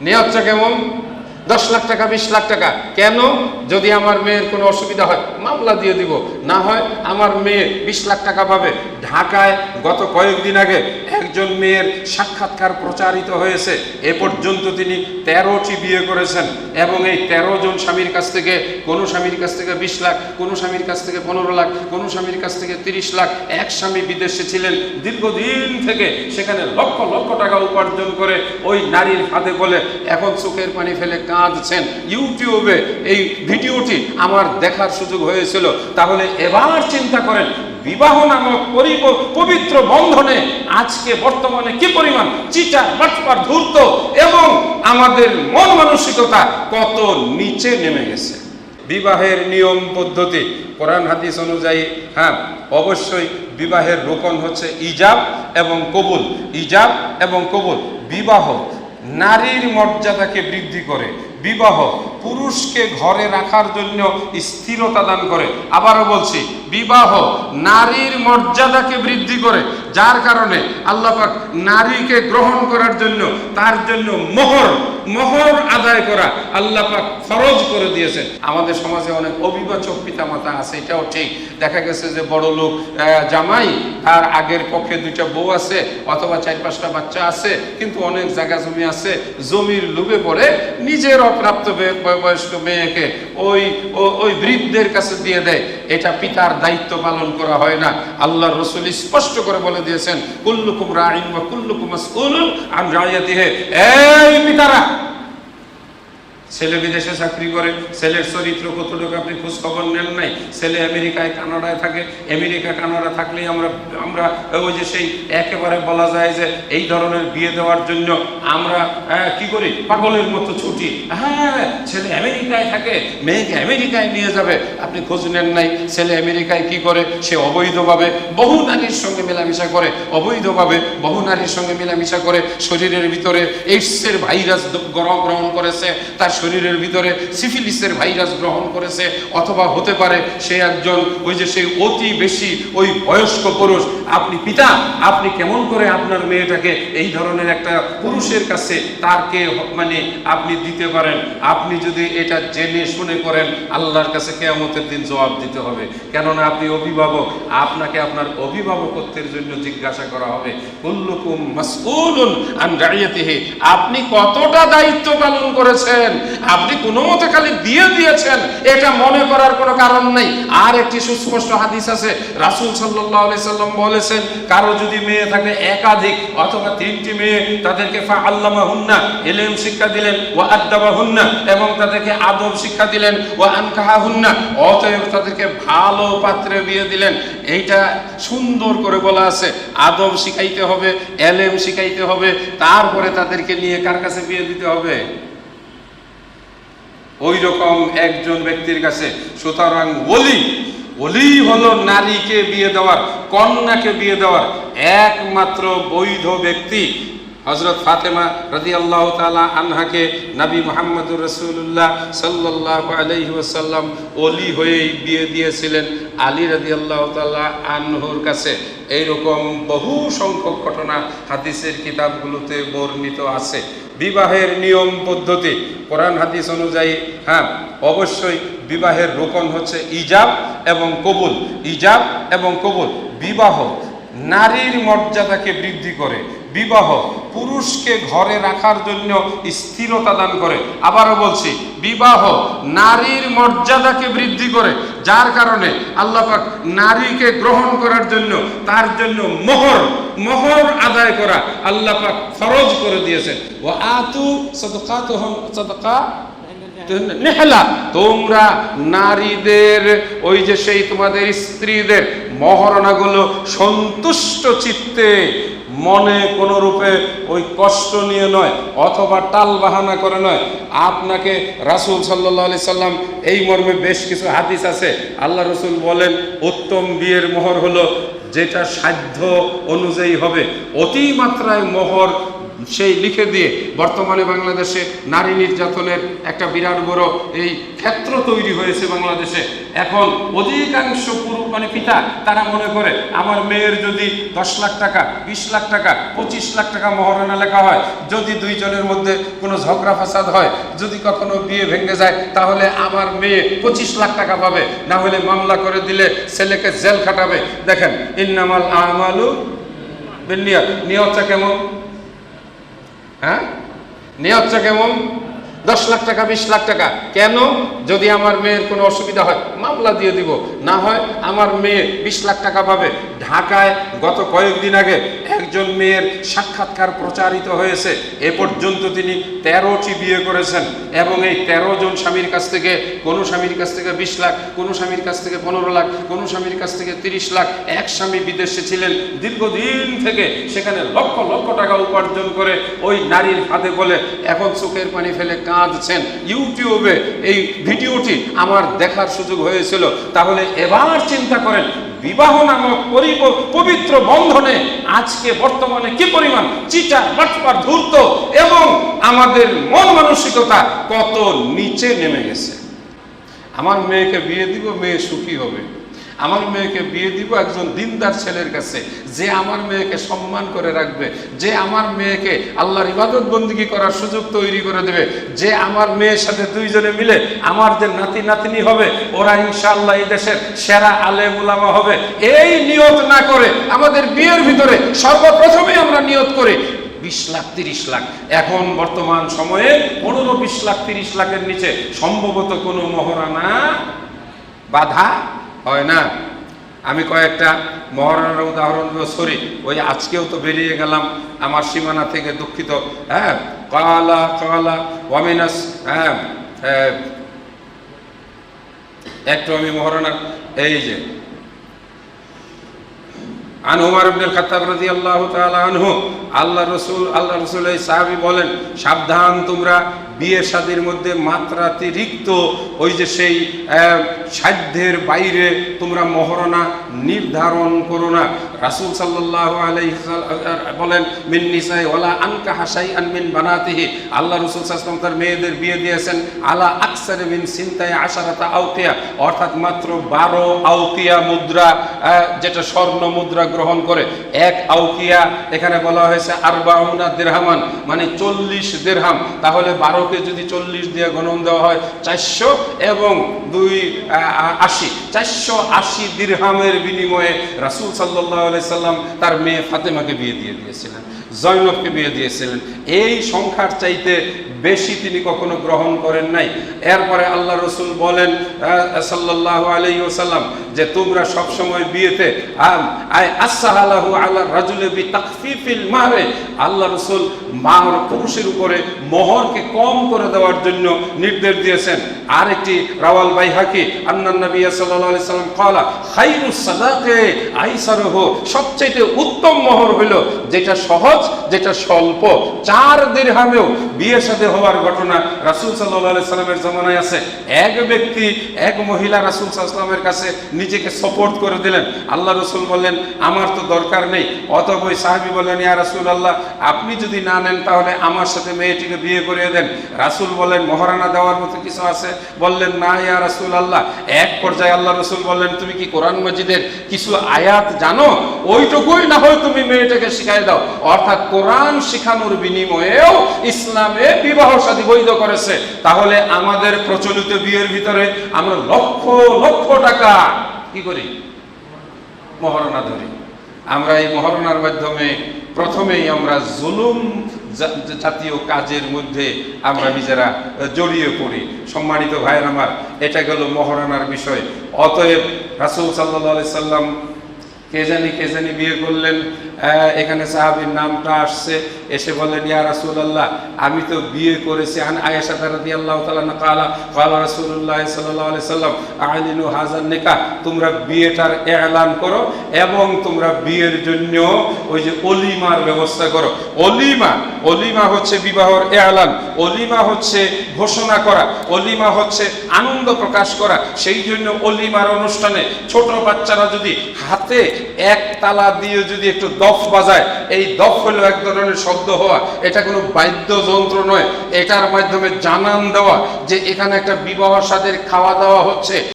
নিয়তটা কেমন? দশ লাখ টাকা, বিশ লাখ টাকা। কেন? যদি আমার মেয়ের কোনো অসুবিধা হয়, মামলা দিয়ে দিব। না হয় আমার মেয়ে বিশ লাখ টাকা পাবে। ঢাকায় গত কয়েকদিন আগে একজন মেয়ের সাক্ষাৎকার প্রচারিত হয়েছে। এ পর্যন্ত তিনি তেরোটি বিয়ে করেছেন এবং এই তেরো জন স্বামীর কাছ থেকে কোনো স্বামীর কাছ থেকে বিশ লাখ, কোনো স্বামীর কাছ থেকে পনেরো লাখ, কোনো স্বামীর কাছ থেকে তিরিশ লাখ, এক স্বামী বিদেশে ছিলেন। দীর্ঘদিন থেকে সেখানে লক্ষ লক্ষ টাকা উপার্জন করে ওই নারীর হাতে বলে এখন চোখের পানি ফেলে কাঁদছেন ইউটিউবে এই ভিডিওটি আমার দেখার সুযোগ হয়েছিল। তাহলে এবার চিন্তা করেন, বিবাহ নামক পবিত্র বন্ধনে আজকে বর্তমানে কি পরিমাণ চিটা বাটপার, ধূর্ত এবং আমাদের মন মানসিকতা কত নিচে নেমে গেছে। বিবাহের নিয়ম পদ্ধতি, কোরআন, হাদিস অনুযায়ী হ্যাঁ অবশ্যই বিবাহের রোকন হচ্ছে ইজাব এবং কবুল। ইজাব এবং কবুল। বিবাহ নারীর মর্যাদাকে বৃদ্ধি করে। বিবাহ পুরুষকে ঘরে রাখার জন্য স্থিরতা দান করে। আবারও বলছি, বিবাহ নারীর মর্যাদাকে বৃদ্ধি করে, যার কারণে আল্লাহ পাক নারীকে গ্রহণ করার জন্য, তার জন্য মোহর মোহর আদায় করা আল্লাহ পাক ফরজ করে দিয়েছেন। আমাদের সমাজে অনেক অভিবাচক পিতামাতা আছে, এটাও ঠিক। দেখা গেছে যে বড় লোক জামাই, তার আগের পক্ষে দুইটা বউ আছে, অথবা চার পাঁচটা বাচ্চা আছে, কিন্তু অনেক জায়গা জমি আছে, জমির লোভে পড়ে নিজের বয়- বয়স্ক মেয়েকে ওই ওই বৃদ্ধের কাছে দিয়ে দেয়। এটা পিতার দায়িত্ব পালন করা হয় না। আল্লাহ রসুল স্পষ্ট করে বলে দিয়েছেন, কুল্লুকুম রাইন বা কুল্লুকুম আন রাইয়াতিহি। এই পিতারা ছেলে বিদেশে চাকরি করে ছেলের চরিত্র কতটুকু আপনি খোঁজ খবর নেন নাই? ছেলে আমেরিকায় কানাডায় থাকে আমেরিকা কানাডা থাকলেই আমরা আমরা ওই যে সেই একেবারে বলা যায় যে এই ধরনের বিয়ে দেওয়ার জন্য আমরা আহ, কি করি? পাগলের মতো ছুটি। হ্যাঁ ছেলে আমেরিকায় থাকে মেয়েকে আমেরিকায় নিয়ে যাবে আপনি খোঁজ নেন নাই। ছেলে আমেরিকায় কি করে? সে অবৈধভাবে বহু নারীর সঙ্গে মেলামেশা করে অবৈধভাবে বহু নারীর সঙ্গে মেলামেশা করে শরীরের ভিতরে এইডসের ভাইরাস গ্রহণ করেছে তার শরীরের ভিতরে সিফিলিসের ভাইরাস গ্রহণ করেছে, অথবা হতে পারে সে একজন ওই যে সেই অতি বেশি ওই বয়স্ক পুরুষ। আপনি পিতা, আপনি কেমন করে আপনার মেয়েটাকে এই ধরনের একটা পুরুষের কাছে তারকে মানে আপনি দিতে পারেন? আপনি যদি এটা জেনে শুনে করেন, আল্লাহর কাছে কেয়ামতের দিন জবাব দিতে হবে। কেননা আপনি অভিভাবক, আপনাকে আপনার অভিভাবকত্বের জন্য জিজ্ঞাসা করা হবে। কুল্লুকুম মাসউলুন আন রাইয়াতিহি। আপনি কতটা দায়িত্ব পালন করেছেন? আপনি কোনো মতে খালি দিয়ে দিয়েছেন, এটা মনে করার কোনো কারণ নেই। আর একটি সুস্পষ্ট হাদিস আছে, রাসূল আলাইহি সাল্লাম বলেছেন, কারও যদি মেয়ে থাকে একাধিক অথবা তিনটি মেয়ে, তাদেরকে ফা আল্লামা হুন্না এলেম শিক্ষা দিলেন ও আদাবা হুন্না এবং তাদেরকে আদব শিক্ষা দিলেন ও আনকাহা হুন্না অতএব তাদেরকে ভালো পাত্রে বিয়ে দিলেন। এইটা সুন্দর করে বলা আছে, আদব শিখাইতে হবে, এলেম শিখাইতে হবে, তারপরে তাদেরকে নিয়ে কার কাছে বিয়ে দিতে হবে? ওই রকম একজন ব্যক্তির কাছে, সুতরাং ওলি ওলি হলো নারীকে বিয়ে দেওয়ার, কন্যাকে বিয়ে দেওয়ার একমাত্র বৈধ ব্যক্তি। হজরত ফাতেমা রাজি আল্লাহ তালা আনহাকে নবী মোহাম্মদুর রসুল্লাহ সাল্লাহ আলহি ওসাল্লাম অলি হয়েই বিয়ে দিয়েছিলেন আলী রাজি আল্লাহ তালা আনহুর কাছে। এইরকম বহু সংখ্যক ঘটনা হাদিসের কিতাবগুলোতে বর্ণিত আছে। বিবাহের নিয়ম পদ্ধতি, কোরআন হাদিস অনুযায়ী হ্যাঁ অবশ্যই বিবাহের রোকন হচ্ছে ইজাব এবং কবুল। ইজাব এবং কবুল, বিবাহ নারীর মর্যাদাকে বৃদ্ধি করে। বিবাহ পুরুষকে ঘরে রাখার জন্য স্থিরতা দান করে। আবারও বলছি, বিবাহ নারীর মর্যাদাকে বৃদ্ধি করে, যার কারণে আল্লাহ পাক নারীকে গ্রহণ করার জন্য, তার জন্য মোহর মোহর আদায় করা আল্লাহ ফরজ করে দিয়েছেন। ও আতু সদকাতুহুম সদকা নেহলা। তোমরা নারীদের, ওই যে সেই তোমাদের স্ত্রীদের মহারণাগুলো সন্তুষ্ট চিত্তে মনে কোনো রূপে ওই কষ্ট নিয়ে নয়, অথবা টাল বাহানা করে নয়। আপনাকে রাসুল সাল্লাহ আলি সাল্লাম এই মর্মে বেশ কিছু হাদিস আছে। আল্লাহ রসুল বলেন, উত্তম বিয়ের মোহর হলো যেটা সাধ্য অনুযায়ী হবে। অতিমাত্রায় মোহর সেই লিখে দিয়ে বর্তমানে বাংলাদেশে নারী নির্যাতনের একটা বিরাট বড় এই ক্ষেত্র তৈরি হয়েছে বাংলাদেশে। এখন অধিকাংশ পুরো মানে পিতা, তারা মনে করে, আমার মেয়ের যদি দশ লাখ টাকা, বিশ লাখ টাকা, পঁচিশ লাখ টাকা মহারণা লেখা হয়, যদি দুইজনের মধ্যে কোনো ঝগড়া ফাসাদ হয়, যদি কখনো বিয়ে ভেঙে যায়, তাহলে আমার মেয়ে পঁচিশ লাখ টাকা পাবে। না হলে মামলা করে দিলে ছেলেকে জেল খাটাবে। দেখেন, ইন্নামাল আমালু বিন্নিয়াত নিয়তটা কেমন? হ্যাঁ? নিয়তটা কেমন? দশ লাখ টাকা, বিশ লাখ টাকা। কেন? যদি আমার মেয়ের কোনো অসুবিধা হয়, মামলা দিয়ে দিব। না হয় আমার মেয়ে বিশ লাখ টাকা পাবে। ঢাকায় গত কয়েকদিন আগে একজন মেয়ের সাক্ষাৎকার প্রচারিত হয়েছে। এ পর্যন্ত তিনি তেরোটি বিয়ে করেছেন এবং এই তেরো জন স্বামীর কাছ থেকে কোনো স্বামীর কাছ থেকে বিশ লাখ, কোনো স্বামীর কাছ থেকে পনেরো লাখ, কোনো স্বামীর কাছ থেকে তিরিশ লাখ এক স্বামী বিদেশে ছিলেন। দীর্ঘদিন থেকে সেখানে লক্ষ লক্ষ টাকা উপার্জন করে ওই নারীর হাতে বলে এখন চোখের পানি ফেলে কাঁদছেন ইউটিউবে এই ভিডিওটি আমার দেখার সুযোগ হয়েছিল। তাহলে এবার চিন্তা করেন, বিবাহ নামক পবিত্র বন্ধনে আজকে বর্তমানে কি পরিমাণ চিটার বাটপার ধূর্ত এবং আমাদের মন মানসিকতা কত নিচে নেমে গেছে। আমার মেয়েকে বিয়ে দিব, মেয়ে সুখী হবে। আমার মেয়েকে বিয়ে দিব একজন দিনদার ছেলের কাছে। যে আমার মেয়েকে সম্মান করে রাখবে, যে আমার মেয়েকে আল্লাহর ইবাদত বন্দিগি করার সুযোগ তৈরি করে দেবে, যে আমার মেয়ের সাথে দুইজনে মিলে আমার যে নাতি নাতনি হবে, ওরা ইনশাআল্লাহ এই দেশের সেরা আলে মুলামা হবে। এই নিয়ত না করে আমাদের বিয়ের ভিতরে সর্বপ্রথমে আমরা নিয়ত করি, বিশ লাখ, তিরিশ লাখ। এখন বর্তমান সময়ে পনেরো, বিশ লাখ, তিরিশ লাখের নিচে সম্ভবত কোনো মহারানা বাধা হয় না? আমি কয়েকটা মহারানার উদাহরণ সরি। ওই আজকেও তো বেরিয়ে গেলাম আমার সীমানা থেকে দুঃখিত। হ্যাঁ? কালা কালা ওয়ামিনাস হ্যাঁ হ্যাঁ, একটু আমি মহারানার এই যে। আন উমার ইবনুল খাত্তাব রাদিয়াল্লাহু তাআলা আনহু আল্লাহ রাসূল আল্লাহ রাসূল এই সাহাবী বলেন সাবধান তোমরা বিয়ে শাদীর মধ্যে মাত্রাতিরিক্ত ওই যে সেই সাধ্যের বাইরে তোমরা মহরণা নির্ধারণ করো না। রাসূল আলাইহি বলেন, মিন নিসাই ওয়ালা আনকা হাসাই আন মিন বানাতিহি। আল্লাহ রাসূল সাল্লাল্লাহু তার মেয়েদের বিয়ে দিয়েছেন, আলা আকসারে মিন সিনতাই আশারাতা আউকিয়া অর্থাৎ মাত্র বারো আউকিয়া মুদ্রা যেটা স্বর্ণ মুদ্রা গ্রহণ করে। এক আউকিয়া এখানে বলা হয়েছে আরবাউনা দেরহামান মানে চল্লিশ দেরহাম। তাহলে বারোকে যদি চল্লিশ দিয়ে গণন দেওয়া হয়, চারশো এবং দুই আশি। চারশো আশি দিরহামের বিনিময়ে রাসূল সাল্লাহ সাল্লাম তার মেয়ে ফাতেমাকে বিয়ে দিয়ে দিয়েছিলেন জয়নবকে বিয়ে দিয়েছিলেন। এই সংখ্যার চাইতে বেশি তিনি কখনো গ্রহণ করেন নাই। এরপরে আল্লাহ রসুল বলেন সাল্লাহ আলাই ওসাল্লাম যে তোমরা সবসময় বিয়েতে আসাহালাহু আল্লাহ রাজুলে তাকফিফিল মারে আল্লাহ রসুল মাহর পুরুষের উপরে মোহরকে কম করে দেওয়ার জন্য নির্দেশ দিয়েছেন। আরেকটি রাওয়াল বাইহাকি, আন্নান নবী সাল্লাল্লাহু আলাইহি সাল্লাম ক্বালা খাইরুস সাদাকে আইসারহ সবচেয়ে উত্তম মোহর হলো যেটা সহজ, যেটা স্বল্প। চার দিরহামেও বিয়ের সাথে হওয়ার ঘটনা রাসূল আলাইহি সাল্লামের জমানায় আছে। এক ব্যক্তি, এক মহিলা রাসূল সাল্লামের কাছে নিজেকে সাপোর্ট করে দিলেন। আল্লাহ রসুল বললেন, আমার তো দরকার নেই। অতএব ওই সাহাবী বললেন, ইয়া রাসূল আল্লাহ আপনি যদি না নেন তাহলে আমার সাথে মেয়েটিকে বিয়ে করিয়ে দেন। রাসূল বললেন, মহারানা দেওয়ার মতো কিছু আছে? বললেন, না ইয়া রাসূল আল্লাহ এক পর্যায়ে আল্লাহ রসুল বললেন, তুমি কি কোরআন মজিদের কিছু আয়াত জানো? ওইটুকুই না হয় তুমি মেয়েটাকে শিখাই দাও। অর্থাৎ কোরআন শিখানোর বিনিময়েও ইসলামে বিবাহ সাদী বৈধ করেছে। তাহলে আমাদের প্রচলিত বিয়ের ভিতরে আমরা লক্ষ লক্ষ টাকা কি করি? মহারণা ধরি। আমরা এই মহারণার মাধ্যমে প্রথমেই আমরা জুলুম জাতীয় কাজের মধ্যে আমরা নিজেরা জড়িয়ে পড়ি। সম্মানিত ভাইয়ের আমার, এটা গেল মহারণার বিষয়। অতএব রাসূল আলাইহি সাল্লাম কে জানি কে জানি বিয়ে করলেন এখানে সাহাবীর নামটা আসছে, এসে বললেন, ইয়া রাসূলুল্লাহ, আমি তো বিয়ে করেছি। আন আয়েশা রাদিয়াল্লাহু তাআলা না কালা কালা রাসূলুল্লাহ সাল্লাল্লাহু আলাইহি সাল্লাম, আলিনু হাজার নিকাহ, তোমরা বিয়েটার এলান করো এবং তোমরা বিয়ের জন্য ওই যে অলিমার ব্যবস্থা করো। অলিমা অলিমা হচ্ছে বিবাহর এলান, অলিমা হচ্ছে ঘোষণা করা, অলিমা হচ্ছে আনন্দ প্রকাশ করা। সেই জন্য অলিমার অনুষ্ঠানে ছোট বাচ্চারা যদি হাতে এক তালা দিয়ে যদি একটু দফ বাজায়, এই দফ হলো এক ধরনের শব্দ হওয়া। এটা কোনো বাদ্যযন্ত্র নয়, এটার মাধ্যমে জানান দেওয়া যে এখানে একটা বিবাহ সাদের খাওয়া দাওয়া হচ্ছে।